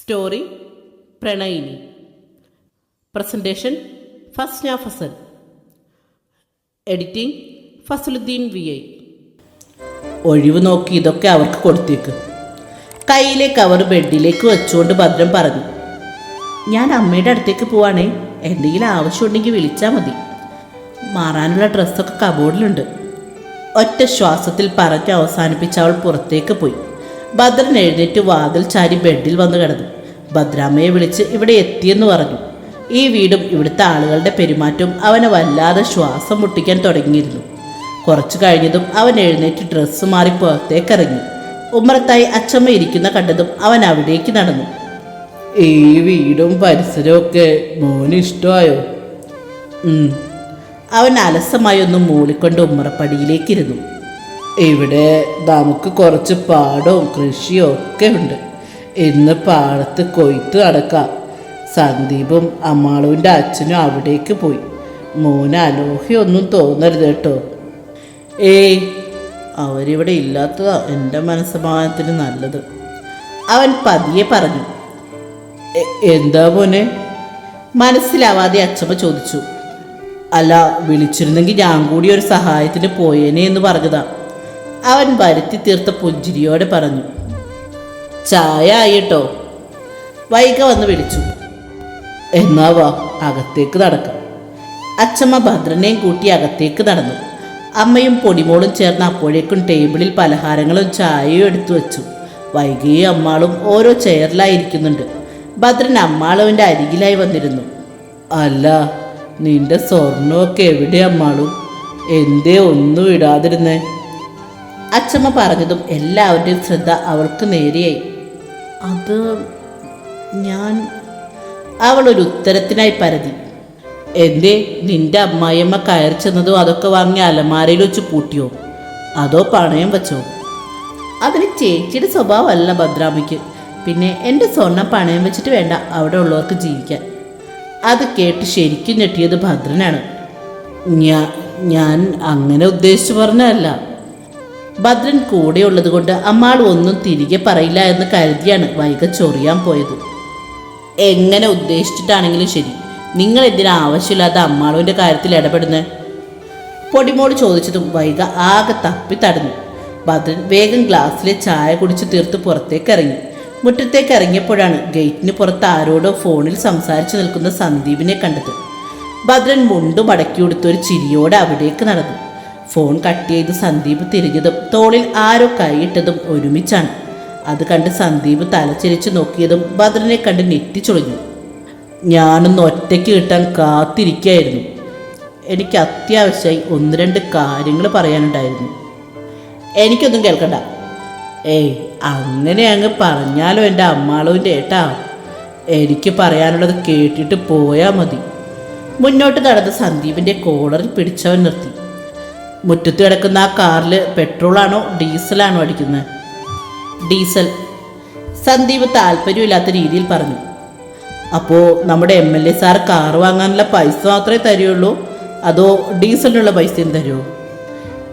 Story പ്രണയിനി. Presentation Fasna Fasal editing Fasaluddeen V I. ഒഴിവ് നോക്കി ഇതൊക്കെ അവർക്ക് കൊടുത്തേക്ക്. കയ്യിലെ കവർ ബെഡിലേക്ക് വെച്ചുകൊണ്ട് ഭദ്രം പറഞ്ഞു ഞാൻ അമ്മയുടെ അടുത്തേക്ക് പോവാണേ. എന്തെങ്കിലും ആവശ്യമുണ്ടെങ്കിൽ വിളിച്ചാൽ മതി. മാറാനുള്ള ഡ്രസ്സൊക്കെ കബോർഡിലുണ്ട് ഒറ്റ ശ്വാസത്തിൽ പറഞ്ഞ് അവസാനിപ്പിച്ച് അവൾ പുറത്തേക്ക് പോയി. ഭദ്രൻ എഴുന്നേറ്റ് വാതിൽ ചാരി ബെഡിൽ വന്നു കിടന്നു. ഭദ്രാമ്മയെ വിളിച്ച് ഇവിടെ എത്തിയെന്ന് പറഞ്ഞു. ഈ വീടും ഇവിടുത്തെ ആളുകളുടെ പെരുമാറ്റവും അവനെ വല്ലാതെ ശ്വാസം മുട്ടിക്കാൻ തുടങ്ങിയിരുന്നു. കുറച്ചു കഴിഞ്ഞതും അവൻ എഴുന്നേറ്റ് ഡ്രസ്സ് മാറി പുറത്തേക്കിറങ്ങി. ഉമ്മറത്തായി അച്ചമ്മ ഇരിക്കുന്ന കണ്ടതും അവൻ അവിടേക്ക് നടന്നു. ഈ വീടും പരിസരവും ഒക്കെ മോന് ഇഷ്ടമായോ. അവൻ അലസമായി ഒന്ന് മൂളിക്കൊണ്ട് ഉമ്മറപ്പടിയിലേക്കിരുന്നു ഇവിടെ നമുക്ക് കുറച്ച് പാടവും കൃഷിയും ഒക്കെ ഉണ്ട്. ഇന്ന് പാടത്ത് കൊയ്ത്ത് നടക്കാം. സന്ദീപും അമ്മാളുവിന്റെ അച്ഛനും അവിടേക്ക് പോയി. മോന് ഒന്നും തോന്നരുത് കേട്ടോ. ഏയ് അവരിവിടെ ഇല്ലാത്തതാ എന്റെ മനസ്സമാധാനത്തിന് നല്ലത്. അവൻ പതിയെ പറഞ്ഞു. എന്താ മോനെ? മനസ്സിലാവാതെ അച്ഛമ്മ ചോദിച്ചു. അല്ല വിളിച്ചിരുന്നെങ്കിൽ ഞാൻ കൂടി ഒരു സഹായത്തിന് പോയേനെ എന്ന് പറഞ്ഞതാ. അവൻ വരുത്തി തീർത്ത പുഞ്ചിരിയോടെ പറഞ്ഞു ചായ ആയിട്ടോ? വൈക വന്ന് വിളിച്ചു എന്നാ വാ അകത്തേക്ക് നടക്കാം. അച്ഛമ്മ ഭദ്രനെയും കൂട്ടി അകത്തേക്ക് നടന്നു. അമ്മയും പൊടിമോളും ചേർന്ന് അപ്പോഴേക്കും ടേബിളിൽ പലഹാരങ്ങളും ചായയും എടുത്തു വെച്ചു. വൈകിയും അമ്മാളും ഓരോ ചെയറിലായിരിക്കുന്നുണ്ട്. ഭദ്രൻ അമ്മാളുവിന്റെ അരികിലായി വന്നിരുന്നു. അല്ല നിന്റെ സ്വർണമൊക്കെ എവിടെ അമ്മാളും? എന്തേ ഒന്നും ഇടാതിരുന്നേ? അച്ഛമ്മ പറഞ്ഞതും എല്ലാവരുടെയും ശ്രദ്ധ അവൾക്ക് നേരെയായി. അത് ഞാൻ അവൾ ഒരു ഉത്തരത്തിനായി പരതി. എന്തേ നിന്റെ അമ്മായിയമ്മ കയറി ചെന്നതും അതൊക്കെ വാങ്ങി അലമാരയിൽ വെച്ച് പൂട്ടിയോ? അതോ പണയം വെച്ചോ? അതിന് ചേച്ചിയുടെ സ്വഭാവമല്ല ഭദ്രാമിക്ക്. പിന്നെ എന്റെ സ്വർണം പണയം വെച്ചിട്ട് വേണ്ട അവിടെ ഉള്ളവർക്ക് ജീവിക്കാൻ. അത് കേട്ട് ശരിക്കും ഞെട്ടിയത് ഭദ്രനാണ്. ഞാൻ ഞാൻ അങ്ങനെ ഉദ്ദേശിച്ചു പറഞ്ഞതല്ല. ഭദ്രൻ കൂടെ കൊണ്ട് അമ്മാൾ ഒന്നും തിരികെ പറയില്ല എന്ന് കരുതിയാണ് വൈക ചൊറിയാൻ പോയത്. എങ്ങനെ ഉദ്ദേശിച്ചിട്ടാണെങ്കിലും ശരി. നിങ്ങൾ എന്തിനാ ആവശ്യമില്ലാത്ത അമ്മാളുവിന്റെ കാര്യത്തിൽ ഇടപെടുന്നത് പൊടിമോട് ചോദിച്ചതും വൈക ആകെ തപ്പി തടഞ്ഞു. ഭദ്രൻ വേഗം ഗ്ലാസ്സിലെ ചായ കുടിച്ച് തീർത്ത് പുറത്തേക്ക് ഇറങ്ങി. മുറ്റത്തേക്ക് ഇറങ്ങിയപ്പോഴാണ് ഗേറ്റിന് പുറത്ത് ആരോടോ ഫോണിൽ സംസാരിച്ചു നിൽക്കുന്ന സന്ദീപിനെ കണ്ടത്. ഭദ്രൻ മുണ്ടു മടക്കി ഒരു ചിരിയോടെ അവിടേക്ക് നടന്നു. ഫോൺ കട്ട് ചെയ്ത് സന്ദീപ് തിരിഞ്ഞതും തോളിൽ ആരോ കൈയിട്ടതും ഒരുമിച്ചാണ്. അത് കണ്ട് സന്ദീപ് തലച്ചിരിച്ച് നോക്കിയതും ഭദ്രനെ കണ്ട് ഞെട്ടിച്ചൊളിഞ്ഞു ഞാനൊന്ന് ഒറ്റയ്ക്ക് കിട്ടാൻ കാത്തിരിക്കുകയായിരുന്നു എനിക്ക് അത്യാവശ്യമായി ഒന്ന് രണ്ട് കാര്യങ്ങൾ പറയാനുണ്ടായിരുന്നു. എനിക്കൊന്നും കേൾക്കണ്ട. ഏയ് അങ്ങനെ അങ്ങ് പറഞ്ഞാലോ എന്റെ അമ്മാളുവിന്റെ ഏട്ടാ. എനിക്ക് പറയാനുള്ളത് കേട്ടിട്ട് പോയാൽ മതി. മുന്നോട്ട് നടന്ന് സന്ദീപിന്റെ കോളറിൽ പിടിച്ചവൻ നിർത്തി. മുറ്റത്ത് കിടക്കുന്ന ആ കാറിൽ പെട്രോളാണോ ഡീസലാണോ അടിക്കുന്നത് ഡീസൽ. സന്ദീപ് താല്പര്യമില്ലാത്ത രീതിയിൽ പറഞ്ഞു. അപ്പോൾ നമ്മുടെ M L A sir car വാങ്ങാനുള്ള പൈസ മാത്രമേ തരുള്ളൂ? അതോ ഡീസലിനുള്ള പൈസയും തരുമോ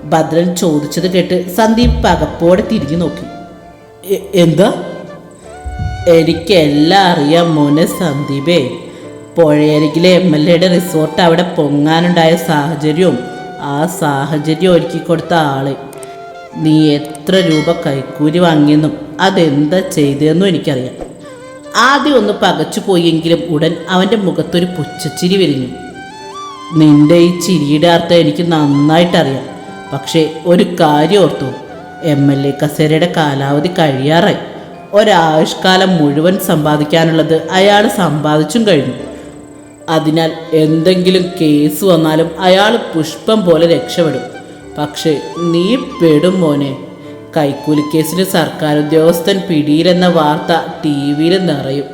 ഭദ്രൻ ചോദിച്ചത് കേട്ട് സന്ദീപ് പകപ്പോടെ തിരിഞ്ഞു നോക്കി. "എ- എന്താ? എനിക്കെല്ലാം അറിയാം മോനെ സന്ദീപേ. പുഴയരികിലെ എം എൽ എയുടെ റിസോർട്ട് അവിടെ പൊങ്ങാനുണ്ടായ സാഹചര്യവും ആ സാഹചര്യം ഒരുക്കി കൊടുത്ത ആൾ. നീ എത്ര രൂപ കൈക്കൂലി വാങ്ങിയെന്നും അതെന്താ ചെയ്തതെന്നും എനിക്കറിയാം. ആദ്യം ഒന്ന് പകച്ചു പോയെങ്കിലും ഉടൻ അവന്റെ മുഖത്തൊരു പുച്ഛച്ചിരി വിരിഞ്ഞു. നിന്റെ ഈ ചിരിയുടെ അർത്ഥം എനിക്ക് നന്നായിട്ടറിയാം. പക്ഷേ ഒരു കാര്യം ഓർത്തു. എം എൽ എ കസേരയുടെ കാലാവധി കഴിയാറായി. ഒരായുഷ്കാലം മുഴുവൻ സമ്പാദിക്കാനുള്ളത് അയാൾ സമ്പാദിച്ചും കഴിഞ്ഞു. അതിനാൽ എന്തെങ്കിലും കേസ് വന്നാലും അയാൾ പുഷ്പം പോലെ രക്ഷപ്പെടും. പക്ഷേ നീ പെടും മോനെ. കൈക്കൂലി കേസിന് സർക്കാർ ഉദ്യോഗസ്ഥൻ പിടിയിലെന്ന വാർത്ത ടി വിയിൽ നിറയും.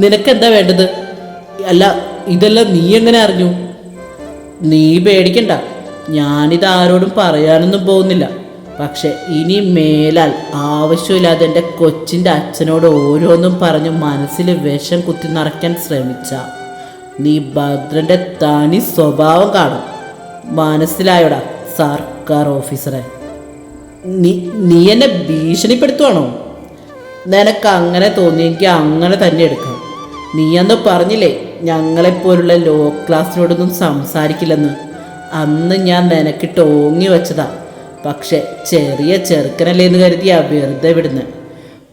നിനക്കെന്താ വേണ്ടത്? അല്ല ഇതെല്ലാം നീ എങ്ങനെ അറിഞ്ഞു? നീ പേടിക്കണ്ട. ഞാനിത് ആരോടും പറയാനൊന്നും പോകുന്നില്ല. പക്ഷെ ഇനി മേലാൽ ആവശ്യമില്ലാതെ എന്റെ കൊച്ചിന്റെ അച്ഛനോട് ഓരോന്നും പറഞ്ഞ് മനസ്സിൽ വിഷം കുത്തി നിറയ്ക്കാൻ ശ്രമിച്ച. നീ ഭദ്രന്റെ തനി സ്വഭാവം കാണും. മനസ്സിലായോടാ സർക്കാർ ഓഫീസറെ. നീ നീ എന്നെ ഭീഷണിപ്പെടുത്തുവാണോ? നിനക്ക് അങ്ങനെ തോന്നിയെങ്കിൽ അങ്ങനെ തന്നെ എടുക്കാം. നീ അന്ന് പറഞ്ഞില്ലേ ഞങ്ങളെപ്പോലുള്ള ലോ ക്ലാസ്സിനോടൊന്നും സംസാരിക്കില്ലെന്ന്. അന്ന് ഞാൻ നിനക്കിട്ട് ഓങ്ങി വെച്ചതാ. പക്ഷെ ചെറിയ ചെറുക്കനല്ലേ എന്ന് കരുതിയാ വെറുതെ വിടുന്നത്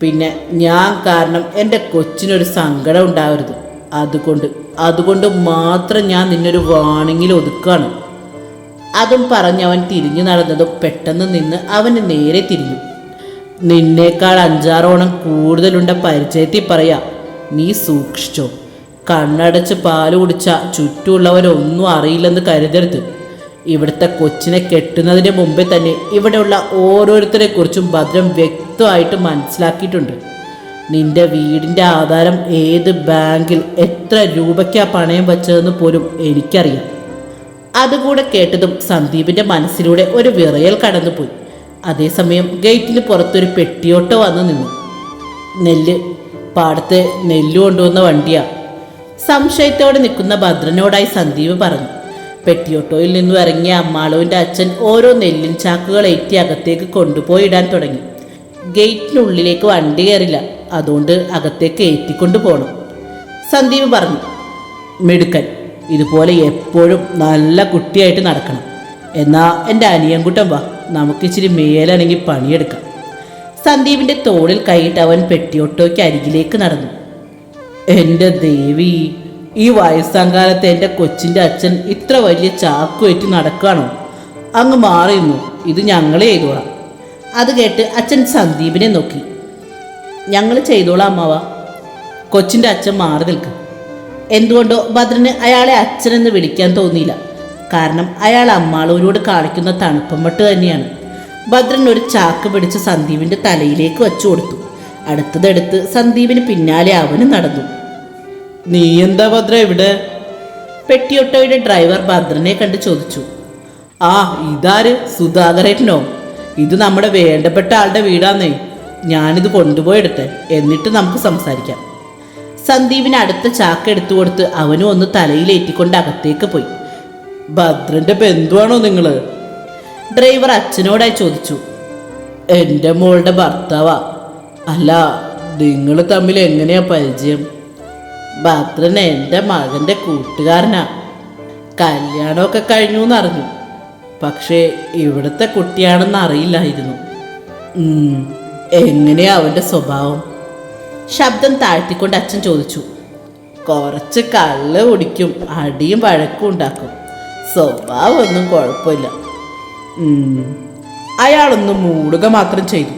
പിന്നെ ഞാൻ കാരണം എന്റെ കൊച്ചിനൊരു സങ്കടം ഉണ്ടാവരുത്. അതുകൊണ്ട് അതുകൊണ്ട് മാത്രം ഞാൻ നിന്നൊരു വാണിങ്ങിൽ ഒതുക്കാണ്. അതും പറഞ്ഞ് അവൻ തിരിഞ്ഞു നടന്നതും പെട്ടെന്ന് നിന്ന് അവന് നേരെ തിരിഞ്ഞു. നിന്നേക്കാൾ അഞ്ചാറോണം കൂടുതലുണ്ട പരിചയത്തിൽ പറയാ നീ സൂക്ഷിച്ചോ. കണ്ണടച്ച് പാൽ കുടിച്ച ചുറ്റുമുള്ളവരൊന്നും അറിയില്ലെന്ന് കരുതരുത്. ഇവിടുത്തെ കൊച്ചിനെ കെട്ടുന്നതിന് മുമ്പേ തന്നെ ഇവിടെയുള്ള ഓരോരുത്തരെ കുറിച്ചും ഭദ്രം വ്യക്തമായിട്ട് മനസ്സിലാക്കിയിട്ടുണ്ട്. നിന്റെ വീടിന്റെ ആധാരം ഏത് ബാങ്കിൽ എത്ര രൂപയ്ക്കാ പണയം വെച്ചതെന്ന് പോലും എനിക്കറിയാം. അതുകൂടെ കേട്ടതും സന്ദീപിന്റെ മനസ്സിലൂടെ ഒരു വിറയൽ കടന്നുപോയി. അതേസമയം ഗേറ്റിന് പുറത്തൊരു പെട്ടിയോട്ടോ വന്നു നിന്നു. നെല്ല് പാടത്ത് നെല്ല് കൊണ്ടുവന്ന വണ്ടിയാ. സംശയത്തോടെ നിൽക്കുന്ന ഭദ്രനോടായി സന്ദീപ് പറഞ്ഞു. പെട്ടിയോട്ടോയിൽ നിന്നും ഇറങ്ങിയ അമ്മാളുവിന്റെ അച്ഛൻ ഓരോ നെല്ലിൻ ചാക്കുകൾ ഏറ്റി അകത്തേക്ക് കൊണ്ടുപോയിടാൻ തുടങ്ങി. ഗേറ്റിനുള്ളിലേക്ക് വണ്ടി കയറില്ല. അതുകൊണ്ട് അകത്തേക്ക് ഏറ്റിക്കൊണ്ട് പോകണം സന്ദീപ് പറഞ്ഞു മെടുക്കൻ ഇതുപോലെ എപ്പോഴും നല്ല കുട്ടിയായിട്ട് നടക്കണം. എന്നാ എന്റെ അനിയൻകുട്ടൻ വാ നമുക്കിച്ചിരി മേലനങ്ങി പണിയെടുക്കാം. സന്ദീപിന്റെ തോളിൽ കൈയിട്ട് അവൻ പെട്ടിയോട്ടോയ്ക്ക് അരികിലേക്ക് നടന്നു. എന്റെ ദേവി ഈ വയസ്സാങ്കാലത്ത് എന്റെ കൊച്ചിന്റെ അച്ഛൻ ഇത്ര വലിയ ചാക്കുമായിട്ട് നടക്കുകയാണോ? അങ്ങ് മാറിയിരുന്നു. ഇത് ഞങ്ങൾ ചെയ്തോളാം. അത് കേട്ട് അച്ഛൻ സന്ദീപിനെ നോക്കി. ഞങ്ങൾ ചെയ്തോളാം അമ്മാവ. കൊച്ചിന്റെ അച്ഛൻ മാറി നിൽക്കും. എന്തുകൊണ്ടോ ഭദ്രന് അയാളെ അച്ഛനെന്ന് വിളിക്കാൻ തോന്നിയില്ല. കാരണം അയാൾ അമ്മാളൂരോട് കാണിക്കുന്ന തണുപ്പമ്പട്ട് തന്നെയാണ്. ഭദ്രൻ ഒരു ചാക്ക് പിടിച്ച് സന്ദീപിന്റെ തലയിലേക്ക് വെച്ചു കൊടുത്തു. അടുത്തതെടുത്ത് സന്ദീപിന് പിന്നാലെ അവന് നടന്നു. നീ എന്താ ഭദ്ര ഇവിടെ? പെട്ടിയൊട്ടോയുടെ ഡ്രൈവർ ഭദ്രനെ കണ്ട് ചോദിച്ചു. ആ ഇതാര്? സുധാകരേട്ടനോ? ഇത് നമ്മുടെ വേണ്ടപ്പെട്ട ആളുടെ വീടാന്നേ. ഞാനിത് കൊണ്ടുപോയെടുത്തെ. എന്നിട്ട് നമുക്ക് സംസാരിക്കാം. സന്ദീപിന് അടുത്ത ചാക്ക് എടുത്തു കൊടുത്ത് അവനും ഒന്ന് തലയിലേറ്റിക്കൊണ്ട് അകത്തേക്ക് പോയി. ഭദ്രന്റെ ബന്ധുവാണോ നിങ്ങൾ? ഡ്രൈവർ അച്ഛനോടായി ചോദിച്ചു. എന്റെ മോളുടെ ഭർത്താവാ. അല്ല നിങ്ങൾ തമ്മിൽ എങ്ങനെയാ പരിചയം? ഭദ്രൻ എന്റെ മകന്റെ കൂട്ടുകാരനാ. കല്യാണമൊക്കെ കഴിഞ്ഞു എന്നറിഞ്ഞു പക്ഷേ ഇവിടുത്തെ കുട്ടിയാണെന്ന് അറിയില്ലായിരുന്നു. എങ്ങനെയാ അവന്റെ സ്വഭാവം? ശബ്ദം താഴ്ത്തിക്കൊണ്ട് അച്ഛൻ ചോദിച്ചു. കുറച്ച് കള്ള് കുടിക്കും അടിയും വഴക്കും ഉണ്ടാക്കും. സ്വഭാവമൊന്നും കുഴപ്പമില്ല. അയാളൊന്ന് മൂടുക മാത്രം ചെയ്തു.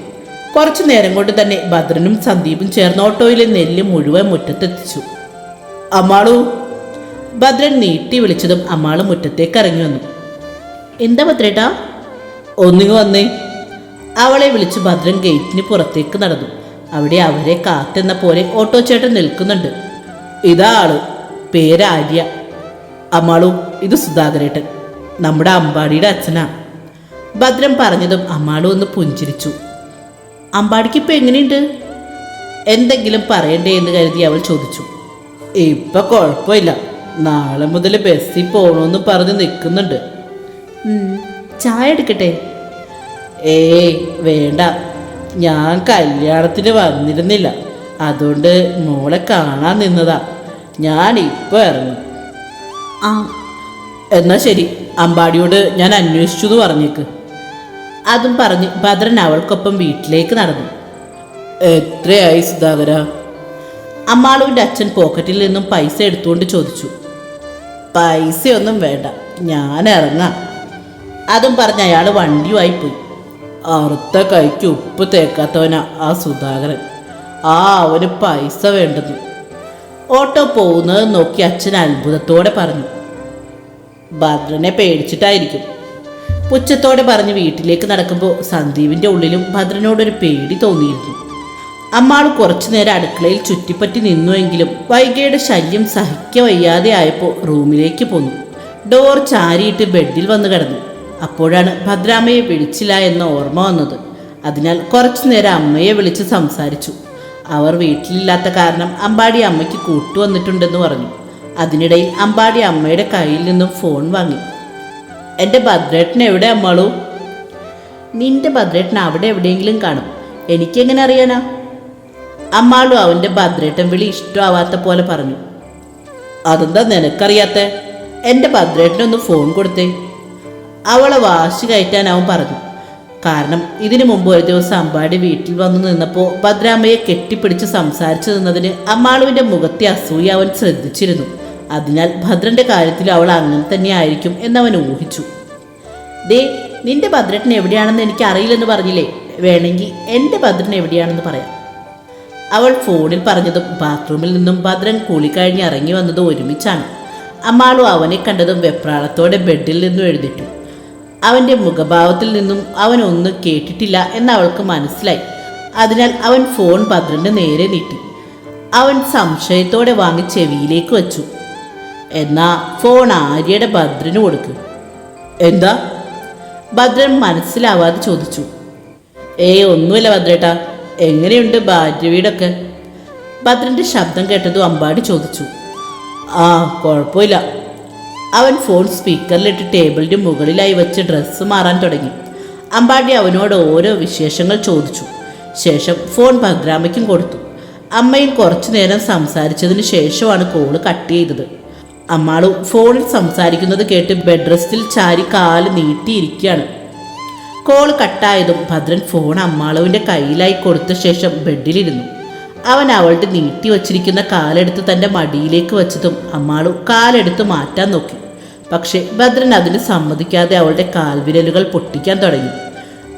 കുറച്ചു നേരം കൊണ്ട് തന്നെ ഭദ്രനും സന്ദീപും ചേർന്ന് ഓട്ടോയിലെ നെല്ല് മുഴുവൻ മുറ്റത്തെത്തിച്ചു. അമ്മാളു. ഭദ്രൻ നീട്ടി വിളിച്ചതും അമ്മാൾ മുറ്റത്തേക്ക് ഇറങ്ങി വന്നു. എന്താ ഭദ്രേട്ടാ? ഒന്നിങ്ങ് വന്നേ. അവളെ വിളിച്ച് ഭദ്രൻ ഗേറ്റിന് പുറത്തേക്ക് നടന്നു. അവിടെ അവരെ കാത്തെന്ന പോലെ ഓട്ടോ ചേട്ടൻ നിൽക്കുന്നുണ്ട്. ഇതാ ആൾ. പേര് ആര്യ. അമ്മാളു ഇത് സുധാകരേട്ടൻ. നമ്മുടെ അമ്പാടിയുടെ അച്ഛനാ. ഭദ്രൻ പറഞ്ഞതും അമ്മാളു ഒന്ന് പുഞ്ചിരിച്ചു. അമ്പാടിക്ക് ഇപ്പൊ എങ്ങനെയുണ്ട്? എന്തെങ്കിലും പറയണ്ടേ എന്ന് കരുതി അവൾ ചോദിച്ചു. ഇപ്പൊ കുഴപ്പമില്ല. നാളെ മുതൽ ബസ്സിൽ പോകണമെന്ന് പറഞ്ഞ് നിൽക്കുന്നുണ്ട് ഉം, ചായ എടുക്കട്ടെ? ഏയ് വേണ്ട. ഞാൻ കല്യാണത്തിന് വന്നിരുന്നില്ല. അതുകൊണ്ട് മോളെ കാണാൻ നിന്നതാ. ഞാൻ ഇപ്പൊ ഇറങ്ങും. ആ. എന്നാ ശരി. അമ്പാടിയോട് ഞാൻ അന്വേഷിച്ചു എന്ന് പറഞ്ഞേക്ക്. അതും പറഞ്ഞ് ഭദ്രൻ അവൾക്കൊപ്പം വീട്ടിലേക്ക് നടന്നു. എത്രയായി സുധാകര? അമ്മാളുവിന്റെ അച്ഛൻ പോക്കറ്റിൽ നിന്നും പൈസ എടുത്തുകൊണ്ട് ചോദിച്ചു. പൈസയൊന്നും വേണ്ട ഞാൻ ഇറങ്ങാം. അതും പറഞ്ഞ് അയാൾ വണ്ടിയുമായി പോയി. അറുത്ത കൈക്ക് ഉപ്പ് തേക്കാത്തവനാ ആ സുധാകരൻ. ആ അവന് പൈസ വേണ്ടത് ഓട്ടോ പോകുന്നത് നോക്കി അച്ഛൻ അത്ഭുതത്തോടെ പറഞ്ഞു. ഭദ്രനെ പേടിച്ചിട്ടായിരിക്കും. പുച്ഛത്തോടെ പറഞ്ഞ് വീട്ടിലേക്ക് നടക്കുമ്പോൾ സന്ദീപിന്റെ ഉള്ളിലും ഭദ്രനോടൊരു പേടി തോന്നിയിരുന്നു. അമ്മാൾ കുറച്ചു നേരം അടുക്കളയിൽ ചുറ്റിപ്പറ്റി നിന്നുവെങ്കിലും വൈകയുടെ ശല്യം സഹിക്ക വയ്യാതെ ആയപ്പോൾ റൂമിലേക്ക് പോന്നു. ഡോർ ചാരിയിട്ട് ബെഡിൽ വന്നു കിടന്നു. അപ്പോഴാണ് ഭദ്രാമ്മയെ വിളിച്ചില്ല എന്ന ഓർമ്മ വന്നത്. അതിനാൽ കുറച്ചു നേരം അമ്മയെ വിളിച്ച് സംസാരിച്ചു. അവർ വീട്ടിലില്ലാത്ത കാരണം അമ്പാടി അമ്മയ്ക്ക് കൂട്ടുവന്നിട്ടുണ്ടെന്ന് പറഞ്ഞു. അതിനിടയിൽ അമ്പാടി അമ്മയുടെ കയ്യിൽ നിന്നും ഫോൺ വാങ്ങി. എന്റെ ഭദ്രേട്ടൻ എവിടെ അമ്മളു? നിന്റെ ഭദ്രേട്ടൻ അവിടെ എവിടെയെങ്കിലും കാണും. എനിക്കെങ്ങനെ അറിയാനാ? അമ്മാളും അവന്റെ ഭദ്രേട്ടൻ വിളി ഇഷ്ടമാവാത്ത പോലെ പറഞ്ഞു. അതെന്താ നിനക്കറിയാത്ത? എന്റെ ഭദ്രേട്ടനൊന്ന് ഫോൺ കൊടുത്തേ. അവളെ വാശി കയറ്റാൻ അവൻ പറഞ്ഞു. കാരണം ഇതിനു മുമ്പ് ഒരു ദിവസം അമ്പാടി വീട്ടിൽ വന്നു നിന്നപ്പോൾ ഭദ്രാമ്മയെ കെട്ടിപ്പിടിച്ച് സംസാരിച്ചു നിന്നതിന് അമ്മാളുവിന്റെ മുഖത്തെ അസൂയ അവൻ ശ്രദ്ധിച്ചിരുന്നു. അതിനാൽ ഭദ്രന്റെ കാര്യത്തിൽ അവൾ അങ്ങനെ തന്നെ ആയിരിക്കും എന്നവൻ ഊഹിച്ചു. ദേ നിന്റെ ഭദ്രട്ടൻ എവിടെയാണെന്ന് എനിക്ക് അറിയില്ലെന്ന് പറഞ്ഞില്ലേ? വേണമെങ്കിൽ എന്റെ ഭദ്രൻ എവിടെയാണെന്ന് പറയാം. അവൾ ഫോണിൽ പറഞ്ഞതും ബാത്റൂമിൽ നിന്നും ഭദ്രൻ കുളിക്കഴിഞ്ഞ് ഇറങ്ങി വന്നതും ഒരുമിച്ചാണ്. അമ്മാളു അവനെ കണ്ടതും വെപ്രാളത്തോടെ ബെഡിൽ നിന്നും എഴുതിട്ടു അവന്റെ മുഖഭാവത്തിൽ നിന്നും അവൻ ഒന്നും കേട്ടിട്ടില്ല എന്ന് അവൾക്ക് മനസ്സിലായി. അതിനാൽ അവൻ ഫോൺ ഭദ്രന്റെ നേരെ നീട്ടി. അവൻ സംശയത്തോടെ വാങ്ങി ചെവിയിലേക്ക് വച്ചു. എന്നാ ഫോൺ ആര്യയുടെ ഭദ്രന് കൊടുക്ക്. എന്താ? ഭദ്രൻ മനസ്സിലാവാതെ ചോദിച്ചു. ഏയ് ഒന്നുമില്ല ഭദ്രേട്ടാ. എങ്ങനെയുണ്ട് ഭാര്യ വീടൊക്കെ? ഭദ്രന്റെ ശബ്ദം കേട്ടതും അമ്പാടി ചോദിച്ചു. ആ കുഴപ്പമില്ല. അവൻ ഫോൺ സ്പീക്കറിലിട്ട് ടേബിളിന്റെ മുകളിലായി വെച്ച് ഡ്രസ്സ് മാറാൻ തുടങ്ങി. അമ്പാടി അവനോട് ഓരോ വിശേഷങ്ങൾ ചോദിച്ചു. ശേഷം ഫോൺ ഭദ്രാമയ്ക്കും കൊടുത്തു. അമ്മയും കുറച്ചു നേരം സംസാരിച്ചതിന് ശേഷമാണ് കോൾ കട്ട് ചെയ്തത്. അമ്മാളും ഫോണിൽ സംസാരിക്കുന്നത് കേട്ട് ബെഡ് റെസ്റ്റിൽ ചാരി കാൽ നീട്ടിയിരിക്കുകയാണ്. കോൾ കട്ടായതും ഭദ്രൻ ഫോൺ അമ്മാളവിന്റെ കയ്യിലായി കൊടുത്ത ശേഷം ബെഡിലിരുന്നു. അവൻ അവളുടെ നീട്ടി വച്ചിരിക്കുന്ന കാലെടുത്ത് തന്റെ മടിയിലേക്ക് വച്ചതും അമ്മാളു കാലെടുത്ത് മാറ്റാൻ നോക്കി. പക്ഷേ ഭദ്രൻ അതിന് സമ്മതിക്കാതെ അവളുടെ കാൽവിരലുകൾ പൊട്ടിക്കാൻ തുടങ്ങി.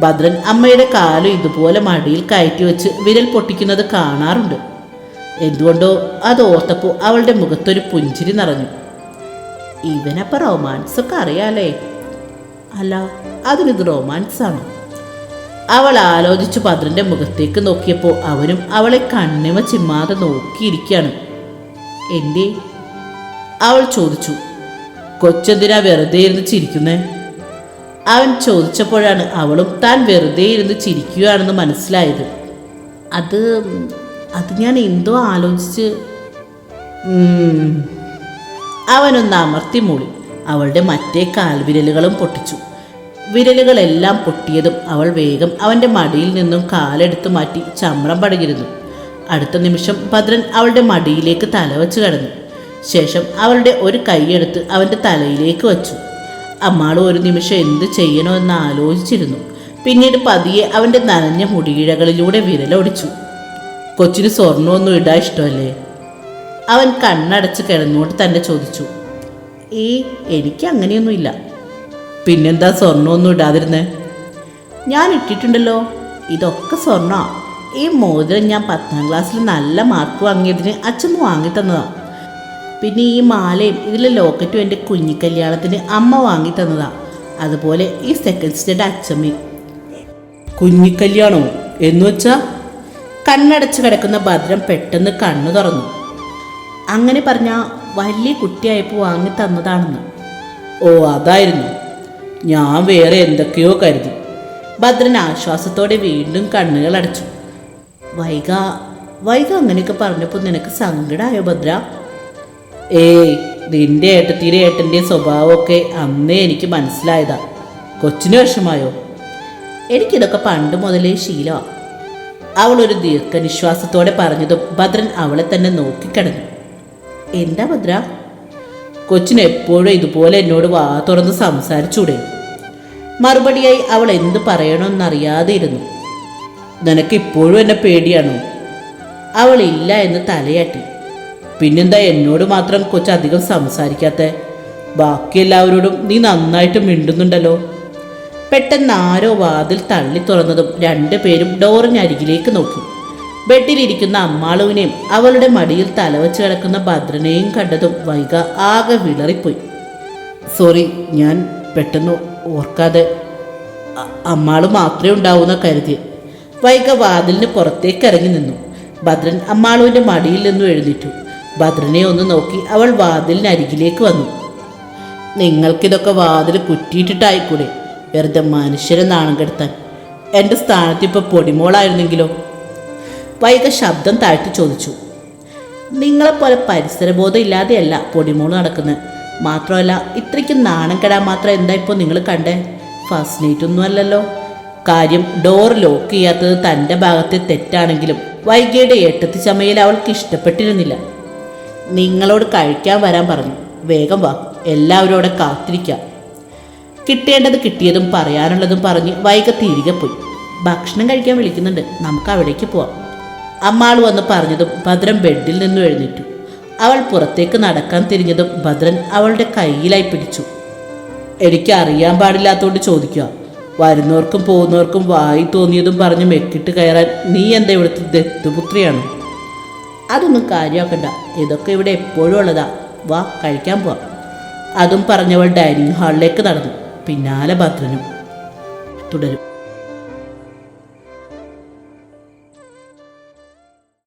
ഭദ്രൻ അമ്മയുടെ കാലും ഇതുപോലെ മടിയിൽ കയറ്റി വെച്ച് വിരൽ പൊട്ടിക്കുന്നത് കാണാറുണ്ട്. എന്തുകൊണ്ടോ അത് ഓർത്തപ്പോൾ അവളുടെ മുഖത്തൊരു പുഞ്ചിരി നിറഞ്ഞു. ഇവനപ്പം റൊമാൻസൊക്കെ അറിയാലേ. അല്ല അതിനിത് റൊമാൻസ് ആണോ അവൾ ആലോചിച്ചു ഭദ്രന്റെ മുഖത്തേക്ക് നോക്കിയപ്പോൾ അവനും അവളെ കണ്ണിമ ചിമ്മാതെ നോക്കിയിരിക്കുകയാണ്. എന്തേ? അവൾ ചോദിച്ചു. കൊച്ചെന്തിനാ വെറുതെ ഇരുന്ന് ചിരിക്കുന്നേ? അവൻ ചോദിച്ചപ്പോഴാണ് അവളും താൻ വെറുതെ ഇരുന്ന് ചിരിക്കുകയാണെന്ന് മനസ്സിലായത്. അത് അത് ഞാൻ എന്തോ ആലോചിച്ച്. അവനൊന്ന് അമർത്തി മൂളി അവളുടെ മറ്റേ കാൽവിരലുകളും പൊട്ടിച്ചു. വിരലുകളെല്ലാം പൊട്ടിയതും അവൾ വേഗം അവന്റെ മടിയിൽ നിന്നും കാലെടുത്തു മാറ്റി ചമ്രം പടകിരുന്നു. അടുത്ത നിമിഷം ഭദ്രൻ അവളുടെ മടിയിലേക്ക് തലവച്ച് കടന്നു. ശേഷം അവളുടെ ഒരു കൈയെടുത്ത് അവന്റെ തലയിലേക്ക് വച്ചു. അമ്മാൾ ഒരു നിമിഷം എന്ത് ചെയ്യണോ എന്ന് ആലോചിച്ചിരുന്നു. പിന്നീട് പതിയെ അവന്റെ നനഞ്ഞ മുടിയിഴകളിലൂടെ വിരലൊടിച്ചു. കൊച്ചിന് സ്വർണമൊന്നും ഇടാൻ ഇഷ്ടമല്ലേ? അവൻ കണ്ണടച്ച് കിടന്നുകൊണ്ട് തന്നെ ചോദിച്ചു. ഏ എനിക്ക് അങ്ങനെയൊന്നുമില്ല. പിന്നെന്താ സ്വർണമൊന്നും ഇടാതിരുന്നേ? ഞാൻ ഇട്ടിട്ടുണ്ടല്ലോ. ഇതൊക്കെ സ്വർണ. ഈ മോതിരം ഞാൻ പത്താം ക്ലാസ്സിൽ നല്ല മാർക്ക് വാങ്ങിയതിന് അച്ഛൻ വാങ്ങി തന്നതാ. പിന്നെ ഈ മാലയും ഇതിലെ ലോക്കറ്റും എന്റെ കുഞ്ഞിക്കല്യാണത്തിന് അമ്മ വാങ്ങി തന്നതാ. അതുപോലെ ഈ സെക്കൻഡ് സ്റ്റേഡ് അച്ഛമ്മയും കുഞ്ഞിക്കല്യാണോ എന്ന് വെച്ചാ? കണ്ണടച്ച് കിടക്കുന്ന ഭദ്രം പെട്ടെന്ന് കണ്ണു തുറന്നു. അങ്ങനെ പറഞ്ഞാൽ വലിയ കുട്ടിയായപ്പോൾ വാങ്ങി തന്നതാണെന്ന്. ഓ അതായിരുന്നു. ഞാൻ വേറെ എന്തൊക്കെയോ കരുതി. ഭദ്രൻ ആശ്വാസത്തോടെ വീണ്ടും കണ്ണുകൾ അടച്ചു. വൈക വൈക അങ്ങനെയൊക്കെ പറഞ്ഞപ്പോൾ നിനക്ക് സങ്കടമായോ ഭദ്ര? ഏയ് നിന്റെ ഏട്ടത്തിയുടെ ഏട്ടന്റെ സ്വഭാവമൊക്കെ അന്നേ എനിക്ക് മനസ്സിലായതാ. കൊച്ചിന് വിഷമായോ? എനിക്കിതൊക്കെ പണ്ട് മുതലേ ശീലമാണ് അവൾ ഒരു ദീർഘനിശ്വാസത്തോടെ പറഞ്ഞതും ഭദ്രൻ അവളെ തന്നെ നോക്കിക്കിടന്നു. എന്താ ഭദ്ര? കൊച്ചിന് എപ്പോഴും ഇതുപോലെ എന്നോട് വാ തുറന്ന് സംസാരിച്ചൂടെ. മറുപടിയായി അവൾ എന്ത് പറയണമെന്നറിയാതെ ഇരുന്നു നിനക്ക് ഇപ്പോഴും എന്നെ പേടിയാണോ? അവൾ ഇല്ല എന്ന് തലയാട്ടി. പിന്നെന്താ എന്നോട് മാത്രം കൊച്ചു അധികം സംസാരിക്കാത്ത? ബാക്കി എല്ലാവരോടും നീ നന്നായിട്ട് മിണ്ടുന്നുണ്ടല്ലോ. പെട്ടെന്ന് ആരോ വാതിൽ തള്ളി തുറന്നതും രണ്ടുപേരും ഡോറിനരികിലേക്ക് നോക്കി. ബെഡിലിരിക്കുന്ന അമ്മാളുവിനെയും അവളുടെ മടിയിൽ തലവച്ച് കിടക്കുന്ന ഭദ്രനെയും കണ്ടതും വൈക ആകെ വിളറിപ്പോയി. സോറി ഞാൻ പെട്ടെന്ന് ഓർക്കാതെ അമ്മാൾ മാത്രമേ ഉണ്ടാവൂന്ന കരുതി വൈക വാതിലിന് പുറത്തേക്ക് ഇറങ്ങി നിന്നു. ഭദ്രൻ അമ്മാളുവിന്റെ മടിയിൽ നിന്നും എഴുന്നേറ്റു. ഭദ്രനെ ഒന്ന് നോക്കി അവൾ വാതിലിന് അരികിലേക്ക് വന്നു. നിങ്ങൾക്കിതൊക്കെ വാതിൽ കുറ്റിയിട്ടിട്ടായിക്കൂടെ? വെറുതെ മനുഷ്യരെ നാണം കെടുത്താൻ. എന്റെ സ്ഥാനത്ത് ഇപ്പോൾ പൊടിമോളായിരുന്നെങ്കിലോ? വൈക ശബ്ദം താഴ്ത്തി ചോദിച്ചു. നിങ്ങളെപ്പോലെ പരിസരബോധം ഇല്ലാതെയല്ല പൊടിമോൾ നടക്കുന്നത് മാത്രമല്ല ഇത്രയ്ക്ക് നാണം കെടാൻ മാത്രം എന്താ ഇപ്പോൾ നിങ്ങൾ കണ്ടേ? ഫസ്റ്റ് ഒന്നും അല്ലല്ലോ കാര്യം ഡോർ ലോക്ക് ചെയ്യാത്തത് തന്റെ ഭാഗത്തെ തെറ്റാണെങ്കിലും വൈകിയുടെ ഏട്ടത്തി ചമയിൽ അവൾക്ക് ഇഷ്ടപ്പെട്ടിരുന്നില്ല. നിങ്ങളോട് കഴിക്കാൻ വരാൻ പറഞ്ഞു. വേഗം വാ. എല്ലാവരും അവിടെ കാത്തിരിക്കാം. കിട്ടേണ്ടത് കിട്ടിയതും പറയാനുള്ളതും പറഞ്ഞ് വൈക തിരികെ പോയി. ഭക്ഷണം കഴിക്കാൻ വിളിക്കുന്നുണ്ട്. നമുക്ക് അവിടേക്ക് പോവാം. അമ്മാൾ വന്ന് പറഞ്ഞതും ഭദ്രൻ ബെഡിൽ നിന്നും എഴുന്നേറ്റു. അവൾ പുറത്തേക്ക് നടക്കാൻ തിരിഞ്ഞതും ഭദ്രൻ അവളുടെ കയ്യിലായി പിടിച്ചു. എനിക്ക് അറിയാൻ പാടില്ലാത്തതുകൊണ്ട് ചോദിക്കുക. വരുന്നവർക്കും പോകുന്നവർക്കും വായി തോന്നിയതും പറഞ്ഞ് മെക്കിട്ട് കയറാൻ നീ എന്താ ഇവിടുത്തെ ദത്തുപുത്രിയാണ്? അതൊന്നും കാര്യമാക്കണ്ട. ഇതൊക്കെ ഇവിടെ എപ്പോഴും ഉള്ളതാ. വാ കഴിക്കാൻ പോവാം. അതും പറഞ്ഞവൾ ഡൈനിങ് ഹാളിലേക്ക് നടന്നു. പിന്നാലെ ഭദ്രനും തുടരും.